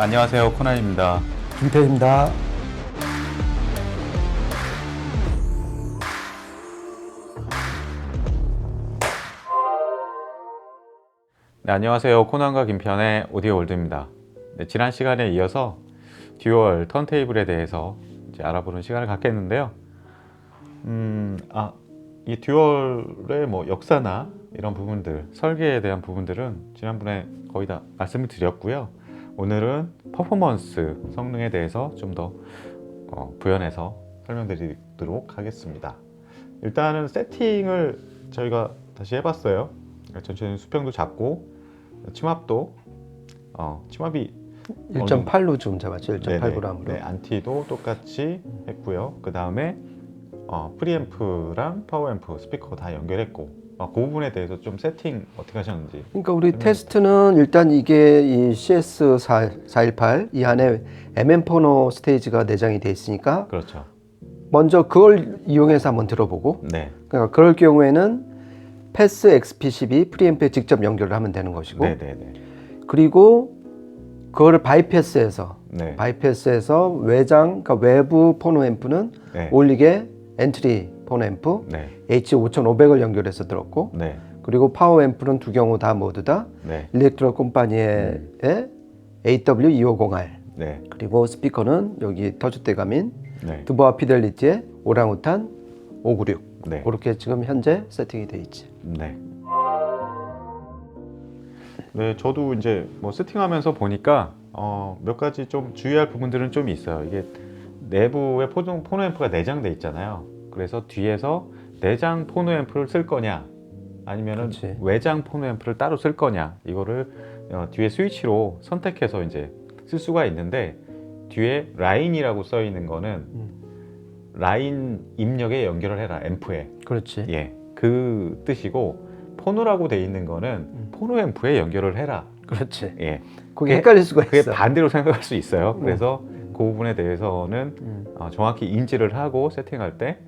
안녕하세요 코난입니다. 김태입니다. 네, 안녕하세요 코난과 김편의 오디오 월드입니다. 네, 지난 시간에 이어서 듀얼 턴테이블에 대해서 이제 알아보는 시간을 갖겠는데요. 음, 아, 이 듀얼의 뭐 역사나 이런 부분들, 설계에 대한 부분들은 지난번에 거의 다 말씀을 드렸고요. 오늘은 퍼포먼스 성능에 대해서 좀더 어, 부연해서 설명드리도록 하겠습니다. 일단은 세팅을 저희가 다시 해봤어요. 전체적인 수평도 잡고 치맙도 어, 치맙이 1.8로 지금 잡았죠. 1.8g으로. 네, 안티도 똑같이 했고요. 그 다음에 어, 프리앰프랑 파워앰프 스피커 다 연결했고 어, 그 부분에 대해서 좀 세팅 어떻게 하셨는지. 그러니까 우리 테스트는 일단 이게 이 CS418 이 안에 MM 포노 스테이지가 내장이 돼 있으니까 그렇죠. 먼저 그걸 이용해서 한번 들어보고 네, 그러니까 그럴 경우에는 패스 XP12 프리앰프에 직접 연결을 하면 되는 것이고 네, 네, 네, 그리고 그거를 바이패스해서 네, 바이패스해서 외장 그러니까 외부 포노 앰프는 네, 올리게 엔트리 포노 앰프 네, H5500을 연결해서 들었고 네, 그리고 파워 앰프는 두 경우 다 모두 다 네, 일렉트로 컴파니의 AW250R 네, 그리고 스피커는 여기 터줏대감인 네, 드보아 피델리티의 오랑우탄 596 네, 그렇게 지금 현재 세팅이 돼 있지. 네. 네, 저도 이제 뭐 세팅하면서 보니까 어, 몇 가지 좀 주의할 부분들은 좀 있어요. 이게 내부에 포노, 포노 앰프가 내장돼 있잖아요. 그래서 뒤에서 내장 포노 앰프를 쓸 거냐, 아니면은. 외장 포노 앰프를 따로 쓸 거냐, 이거를 어, 뒤에 스위치로 선택해서 이제 쓸 수가 있는데 뒤에 라인이라고 써 있는 거는 음. 라인 입력에 연결을 해라 앰프에. 그렇지. 예, 그 뜻이고 포노라고 돼 있는 거는 음. 포노 앰프에 연결을 해라. 그렇지. 예, 그게 헷갈릴 수가 그게 있어. 반대로 생각할 수 있어요. 그래서 그 부분에 대해서는 음. 어, 정확히 인지를 하고 세팅할 때,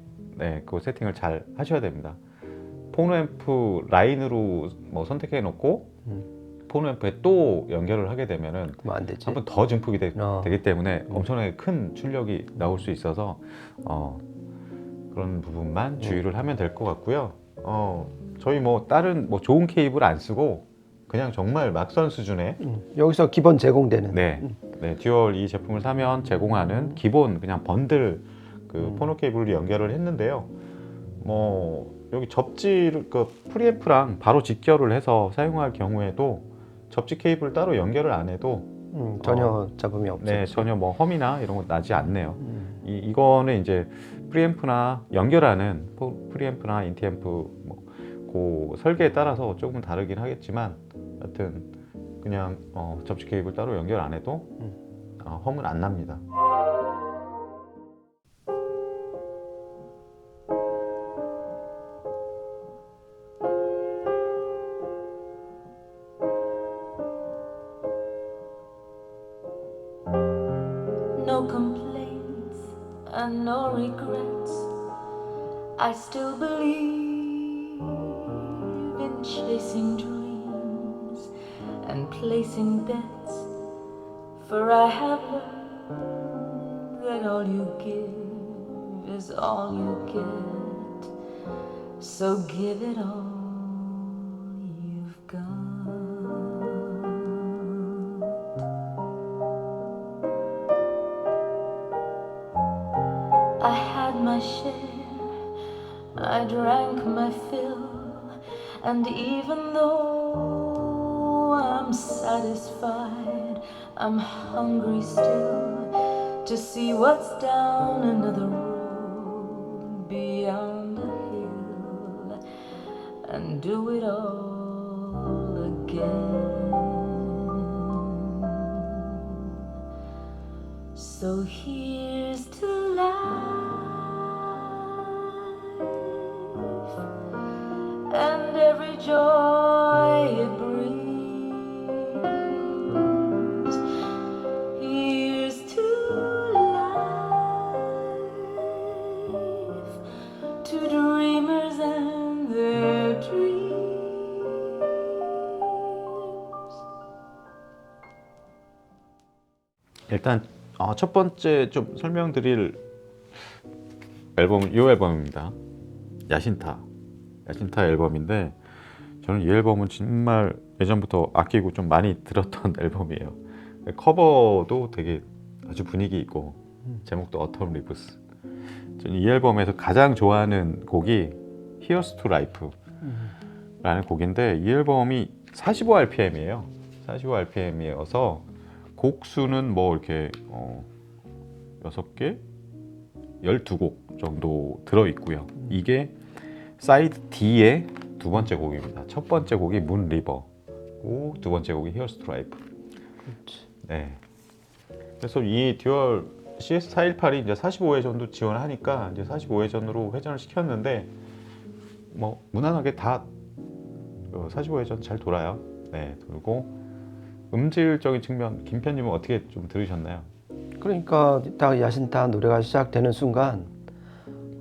네, 그 세팅을 잘 하셔야 됩니다. 포노 앰프 라인으로 뭐 선택해 놓고 음. 포노 앰프에 또 연결을 하게 되면은. 한 번 더 증폭이 되, 어. 기 때문에 음. 엄청나게 큰 출력이 나올 수 있어서 어, 그런 부분만 음. 주의를 하면 될 것 같고요. 어, 저희 뭐 다른 뭐 좋은 케이블 안 쓰고 그냥 정말 막선 수준의 음. 여기서 기본 제공되는. 네, 네 듀얼 이 제품을 사면 제공하는 기본 그냥 번들 그 음. 포노 케이블을 연결을 했는데요. 뭐 여기 접지를 그 프리앰프랑 바로 직결을 해서 사용할 경우에도 접지 케이블 따로 연결을 안 해도 음, 전혀 잡음이 없어. 네 전혀 뭐 험이나 이런 거 나지 않네요. 음. 이, 이거는 이제 프리앰프나 연결하는 포- 프리앰프나 인티앰프 뭐, 그 설계에 따라서 조금 다르긴 하겠지만 하여튼 그냥 어, 접지 케이블 따로 연결 안 해도 음. 어, 험은 안 납니다. No complaints and no regrets. I still believe in chasing dreams and placing bets. For I have learned that all you give is all you get. So give it all I drank my fill, and even though I'm satisfied, I'm hungry still to see what's down another road beyond the hill and do it all again. So here's 일단 어, 첫 번째 좀 설명드릴 앨범은 이 앨범입니다. 야신타. 야신타 앨범인데 저는 이 앨범은 정말 예전부터 아끼고 좀 많이 들었던 앨범이에요. 커버도 되게 아주 분위기 있고 제목도 어텀 리브스. 저는 이 앨범에서 가장 좋아하는 곡이 Here's to Life라는 곡인데 이 앨범이 45rpm이에요. 45rpm이어서 곡 수는 뭐 이렇게 어, 6개, 12곡 정도 들어 있고요. 이게 사이드 D의 두 번째 곡입니다. 첫 번째 곡이 문 리버고 두 번째 곡이 히어 스 트라이브. 네. 그래서 이 듀얼 CS418이 이제 45회전도 지원하니까 이제 45회전으로 회전을 시켰는데 뭐 무난하게 다 45회전 잘 돌아요. 네, 돌고 음질적인 측면 김편님은 어떻게 좀 들으셨나요? 그러니까 딱 야신타 노래가 시작되는 순간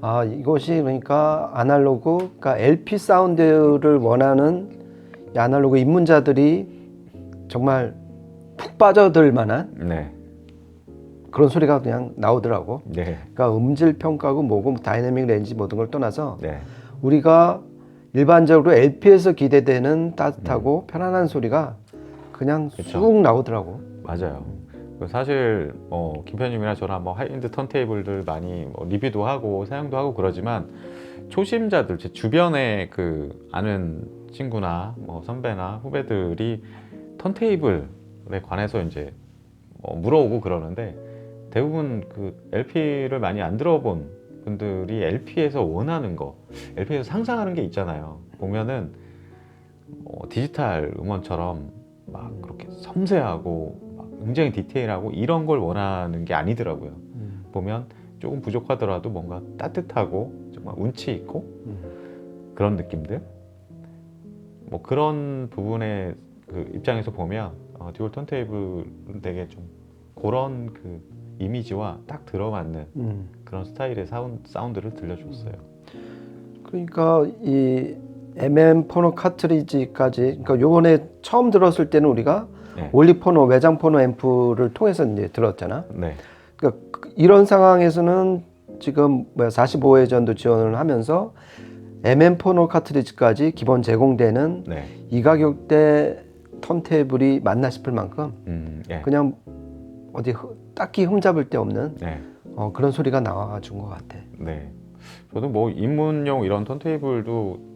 아 이것이 그러니까 아날로그 그러니까 LP 사운드를 원하는 이 아날로그 입문자들이 정말 푹 빠져들 만한 네, 그런 소리가 그냥 나오더라고. 네, 그러니까 음질 평가고 뭐고 다이내믹 렌지 모든 걸 떠나서 네, 우리가 일반적으로 LP에서 기대되는 따뜻하고 편안한 소리가 그냥 그쵸. 쑥 나오더라고. 맞아요. 그 사실 어, 김편님이나 저나 뭐 하이엔드 턴테이블들 많이 뭐 리뷰도 하고 사용도 하고 그러지만 초심자들 제 주변에 그 아는 친구나 뭐 선배나 후배들이 턴테이블에 관해서 이제 뭐 물어오고 그러는데 대부분 그 LP를 많이 안 들어본 분들이 LP에서 원하는 거, LP에서 상상하는 게 있잖아요. 보면은 어, 디지털 음원처럼 막 그렇게 섬세하고 막 굉장히 디테일하고 이런 걸 원하는 게 아니더라고요. 보면 조금 부족하더라도 뭔가 따뜻하고 정말 운치 있고 그런 느낌들. 뭐 그런 부분의 그 입장에서 보면 어, 듀얼 턴테이블은 되게 좀 그런 그 이미지와 딱 들어맞는 음. 그런 스타일의 사운, 사운드를 들려줬어요. 그러니까 이 MM 포노 카트리지까지 그러니까 요번에 처음 들었을 때는 우리가 네. 올리 포노 외장 포노 앰프를 통해서 이제 들었잖아. 네, 그러니까 그- 이런 상황에서는 지금 뭐야 45회전도 지원을 하면서 MM 포노 카트리지까지 기본 제공되는 네, 이 가격대 턴테이블이 맞나 싶을 만큼 음, 예, 그냥 어디 흐- 딱히 흠잡을 데 없는 네. 어, 그런 소리가 나와준 것 같아. 네. 저도 뭐 입문용 이런 턴테이블도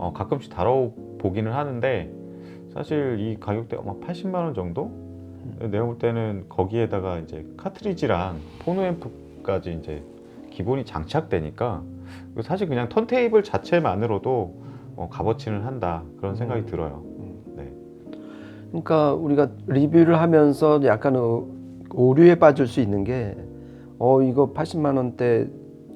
어, 가끔씩 다뤄보기는 하는데 사실 이 가격대가 막 80만 원 정도? 내가 볼 때는 거기에다가 이제 카트리지랑 포노 앰프까지 이제 기본이 장착되니까 사실 그냥 턴테이블 자체만으로도 어, 값어치는 한다 그런 생각이 들어요. 네. 그러니까 우리가 리뷰를 하면서 약간 어, 오류에 빠질 수 있는 게, 어 이거 80만 원대,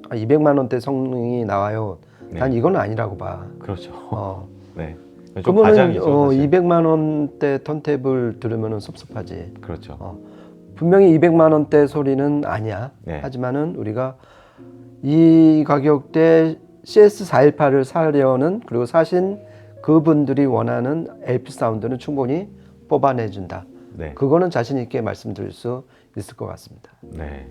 아, 200만 원대 성능이 나와요. 네. 난 이건 아니라고 봐. 그렇죠. 어. 네. 좀 과장이죠. 어, 사실. 200만 원대 턴테이블 들으면은 섭섭하지. 그렇죠. 어. 분명히 200만 원대 소리는 아니야. 네. 하지만은 우리가 이 가격대 CS418을 사려는 그리고 사신 그분들이 원하는 LP 사운드는 충분히 뽑아내준다. 네. 그거는 자신 있게 말씀드릴 수 있을 것 같습니다. 네.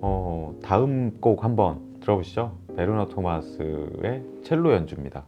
어, 다음 곡 한번 들어보시죠. 베르너 토마스의 첼로 연주입니다.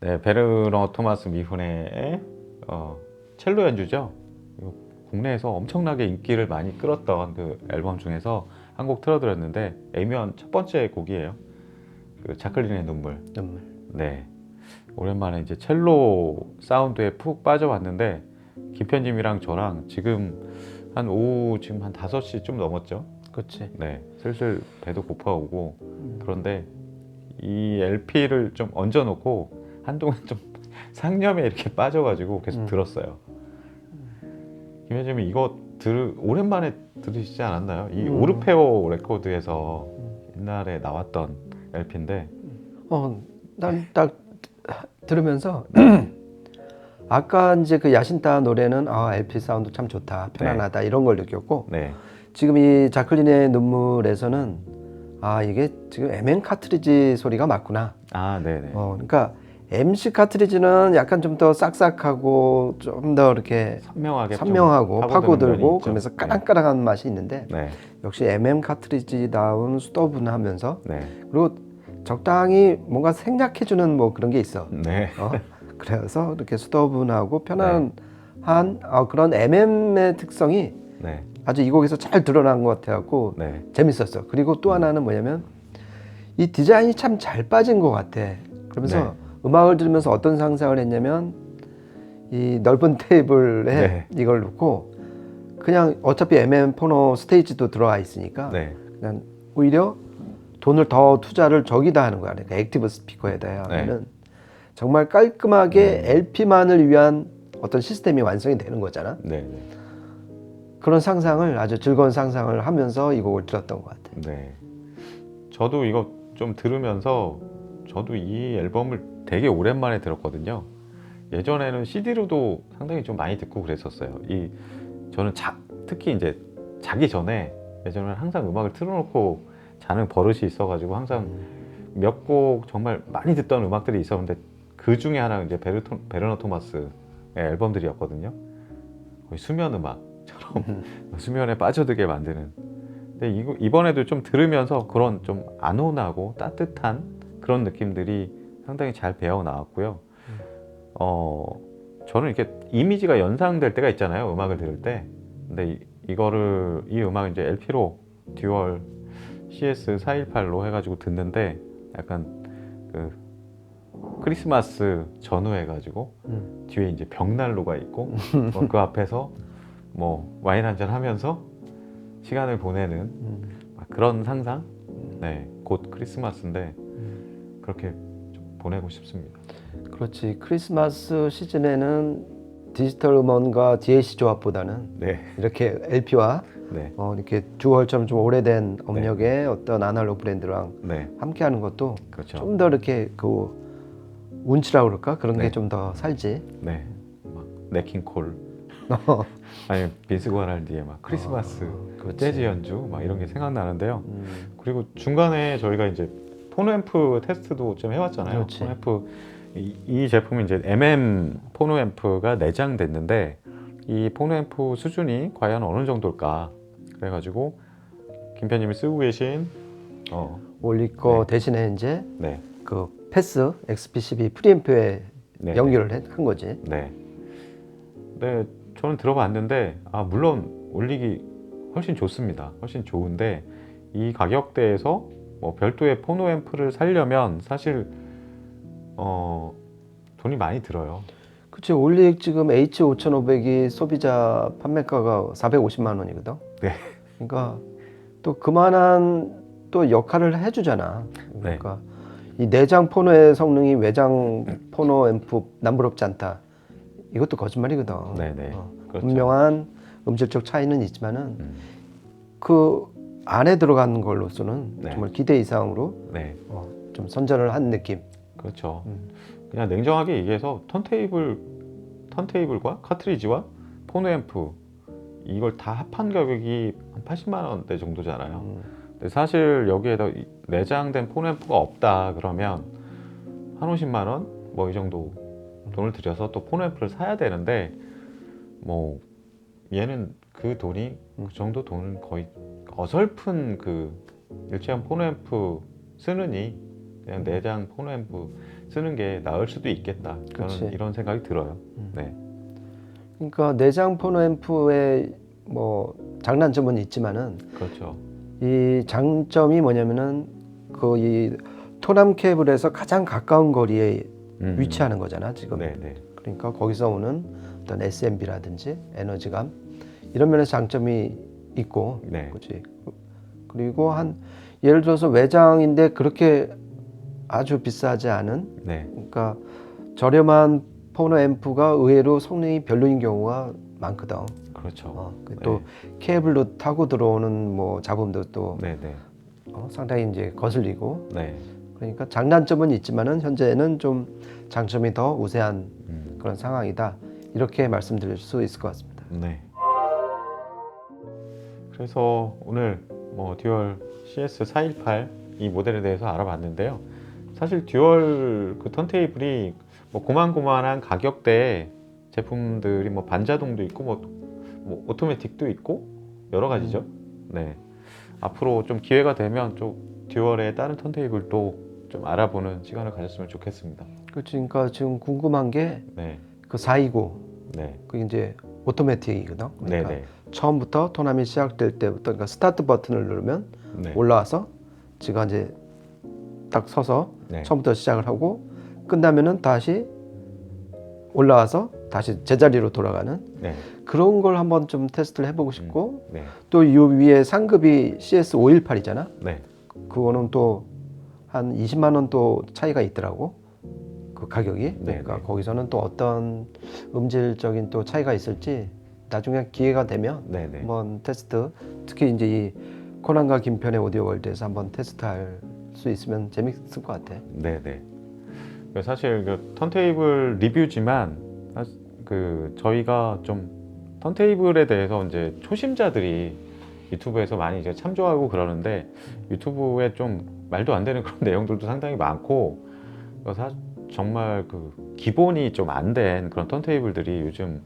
네, 베르너 토마스 미훈의 어, 첼로 연주죠. 국내에서 엄청나게 인기를 많이 끌었던 그 앨범 중에서 한 곡 틀어드렸는데 에이미언 첫 번째 곡이에요. 그 자클린의 눈물. 눈물. 네. 오랜만에 이제 첼로 사운드에 푹 빠져봤는데 김편님이랑 저랑 지금 한 오후 지금 한 5시 좀 넘었죠. 그렇지. 네. 슬슬 배도 고파오고 그런데 이 LP를 좀 얹어놓고 한동안 좀 상념에 이렇게 빠져가지고 계속 음. 들었어요. 김현님이 이거 들 오랜만에 들으시지 않았나요? 이 음. 오르페오 레코드에서 옛날에 나왔던 LP인데 어, 난 딱 들으면서 아까 이제 그 야신따 노래는 아 LP 사운드 참 좋다, 편안하다 이런 걸 느꼈고 네, 지금 이 자클린의 눈물에서는 아 이게 지금 MM 카트리지 소리가 맞구나. 아, 네네, 어, 그러니까 MC 카트리지는 약간 좀 더 싹싹하고 좀 더 이렇게 선명하게 좀 선명하고 파고드는 파고들고 있죠. 그러면서 까랑까랑한 맛이 있는데 네, 역시 MM 카트리지다운 수더분하면서 네, 그리고 적당히 뭔가 생략해주는 뭐 그런 게 있어. 네, 어? 그래서 이렇게 수더분하고 편안한 어, 그런 MM의 특성이 네, 아주 이 곡에서 잘 드러난 것 같아갖고 네, 재밌었어. 그리고 또 하나는 뭐냐면 이 디자인이 참 잘 빠진 것 같아. 그러면서 네. 음악을 들으면서 어떤 상상을 했냐면 이 넓은 테이블에 네. 이걸 놓고 그냥 어차피 MM 포노 스테이지도 들어와 있으니까 네, 그냥 오히려 돈을 더 투자를 저기다 하는 거야. 그러니까 액티브 스피커에다 네. 하면은 정말 깔끔하게 LP만을 위한 어떤 시스템이 완성이 되는 거잖아. 네, 네. 그런 상상을 아주 즐거운 상상을 하면서 이 곡을 들었던 것 같아. 네. 저도 이거 좀 들으면서 저도 이 앨범을 되게 오랜만에 들었거든요. 예전에는 CD로도 상당히 좀 많이 듣고 그랬었어요. 이 저는 자, 특히 이제 자기 전에 예전에는 항상 음악을 틀어놓고 자는 버릇이 있어가지고 항상 몇 곡 정말 많이 듣던 음악들이 있었는데 그 중에 하나가 이제 베르토, 베르너 토마스의 앨범들이었거든요. 거의 수면 음악처럼 수면에 빠져들게 만드는. 근데 이거, 이번에도 좀 들으면서 그런 좀 안온하고 따뜻한 그런 느낌들이 상당히 잘 배어 나왔고요. 어, 저는 이렇게 이미지가 연상될 때가 있잖아요. 음악을 들을 때. 근데 이, 이거를 이 음악 이제 LP로 듀얼 CS 418로 해가지고 듣는데 약간 그 크리스마스 전후 해가지고 음. 뒤에 이제 벽난로가 있고 뭐그 앞에서 뭐 와인 한 잔 하면서 시간을 보내는 음. 막 그런 상상. 네, 곧 크리스마스인데 그렇게 좀 보내고 싶습니다. 그렇지. 크리스마스 시즌에는 디지털 음원과 DAC 조합보다는 네, 이렇게 LP와 네, 어, 이렇게 듀얼처럼 좀 오래된 업력의 어떤 아날로그 브랜드랑 네, 함께하는 것도 그렇죠. 좀 더 이렇게 그 운치라고 그럴까 그런 네. 게 좀 더 살지. 네, 막 네킹콜 어, 아니 빈스 고랄디의 막 크리스마스 그렇지. 재즈 연주 막 이런 게 생각나는데요. 음, 그리고 중간에 저희가 이제 포노앰프 테스트도 좀 해왔잖아요. 그렇지. 포노앰프 이, 이 제품이 이제 MM 포노앰프가 내장됐는데 이 포노앰프 수준이 과연 어느 정도일까? 그래가지고 김편님이 쓰고 계신 어, 올릴 거 네. 대신에 이제 네, 그 패스 XP12 프리앰프에 네, 연결을 해- 한 거지. 네, 네, 저는 들어봤는데 아 물론 올리기 훨씬 좋습니다. 훨씬 좋은데 이 가격대에서 뭐 별도의 포노 앰프를 살려면 사실 어 돈이 많이 들어요. 그치 올릭 지금 H5500이 소비자 판매가가 450만 원이거든. 네. 그러니까 또 그만한 또 역할을 해주잖아. 네. 그러니까 이 내장 포노의 성능이 외장 포노 앰프 남부럽지 않다. 이것도 거짓말이거든. 네네. 어, 그렇죠. 분명한 음질적 차이는 있지만은 음, 그 안에 들어간 걸로서는 네. 정말 기대 이상으로 네, 어, 좀 선전을 한 느낌. 그렇죠. 음. 그냥 냉정하게 얘기해서 턴테이블 턴테이블과 카트리지와 포노 앰프 이걸 다 합한 가격이 한 80만 원대 정도잖아요. 음. 근데 사실 여기에다 이 내장된 폰앰프가 없다 그러면 한 50만 원 뭐 이 정도 돈을 들여서 또 폰앰프를 사야 되는데 뭐 얘는 그 돈이 그 정도 돈은 거의 어설픈 그 일체형 폰앰프 쓰느니 그냥 내장 폰앰프 쓰는 게 나을 수도 있겠다. 그치. 저는 이런 생각이 들어요. 음. 네, 그러니까 내장 포너 앰프의 뭐 장단점은 있지만은 그렇죠. 이 장점이 뭐냐면은 그 이 토남 케이블에서 가장 가까운 거리에 음. 위치하는 거잖아 지금. 네, 네, 그러니까 거기서 오는 어떤 SMB라든지 에너지감 이런 면에서 장점이 있고, 네. 그렇지. 그리고 한 예를 들어서 외장인데 그렇게 아주 비싸지 않은, 네, 그러니까 저렴한 포너 앰프가 의외로 성능이 별로인 경우가 많거든. 그렇죠. 어, 그또 케이블로 타고 들어오는 뭐 잡음도 또 네, 네, 어, 상당히 이제 거슬리고 네. 그러니까 장단점은 있지만은 현재는 좀 장점이 더 우세한 음. 그런 상황이다 이렇게 말씀드릴 수 있을 것 같습니다. 네. 그래서 오늘 뭐 듀얼 CS 418 이 모델에 대해서 알아봤는데요. 사실 듀얼 그 턴테이블이 뭐 고만고만한 가격대 제품들이 뭐 반자동도 있고 뭐, 뭐 오토매틱도 있고 여러 가지죠. 네. 앞으로 좀 기회가 되면 좀 듀얼의 다른 턴테이블도 좀 알아보는 시간을 가졌으면 좋겠습니다. 그렇지, 그러니까 지금 궁금한 게 네, 그 429, 네, 그 이제 오토매틱이거든. 네, 그러니까 네, 처음부터 토남이 시작될 때부터 그러니까 스타트 버튼을 누르면 네, 올라와서 지가 이제 딱 서서 네. 처음부터 시작을 하고 끝나면은 다시 올라와서 다시 제자리로 돌아가는 네, 그런 걸 한번 좀 테스트를 해보고 싶고 네, 또이 위에 상급이 CS 518이잖아. 네, 그거는 또 한 20만 원 또 차이가 있더라고. 그 가격이. 그러니까 네. 거기서는 또 어떤 음질적인 또 차이가 있을지 나중에 기회가 되면 네, 네. 한번 테스트 특히 이제 이 코난과 김편의 오디오 월드에서 한번 테스트할 수 있으면 재밌을 것 같아. 네네. 그 사실 그 턴테이블 리뷰지만 사- 그 저희가 좀 턴테이블에 대해서 이제 초심자들이 유튜브에서 많이 이제 참조하고 그러는데 유튜브에 좀 말도 안 되는 그런 내용들도 상당히 많고 그 사- 정말 그 기본이 좀 안 된 그런 턴테이블들이 요즘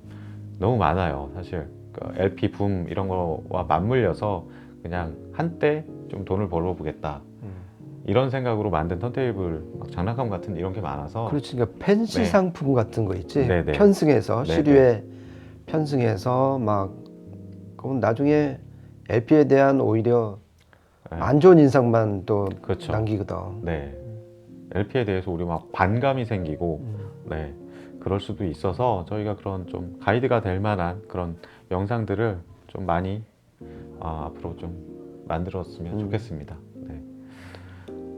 너무 많아요. 사실 그 LP 붐 이런 거와 맞물려서 그냥 한때 좀 돈을 벌어보겠다. 이런 생각으로 만든 턴테이블 막 장난감 같은 이런 게 많아서 그렇지. 그러니까 펜시 네. 상품 같은 거 있지. 네, 네. 편승해서 네, 시류에 편승해서 막 그럼 나중에 LP에 대한 오히려 네. 안 좋은 인상만 또 그렇죠. 남기거든. 네. LP에 대해서 우리 막 반감이 생기고 음. 네. 그럴 수도 있어서 저희가 그런 좀 가이드가 될 만한 그런 영상들을 좀 많이 아, 앞으로 좀 만들었으면 음. 좋겠습니다. 네.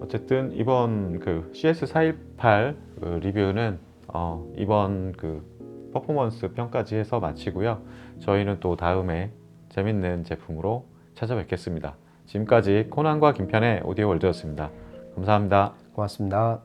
어쨌든 이번 그 CS418 그 리뷰는 어, 이번 그 퍼포먼스 평가지 해서 마치고요. 저희는 또 다음에 재밌는 제품으로 찾아뵙겠습니다. 지금까지 코난과 김편의 오디오 월드였습니다. 감사합니다. 고맙습니다.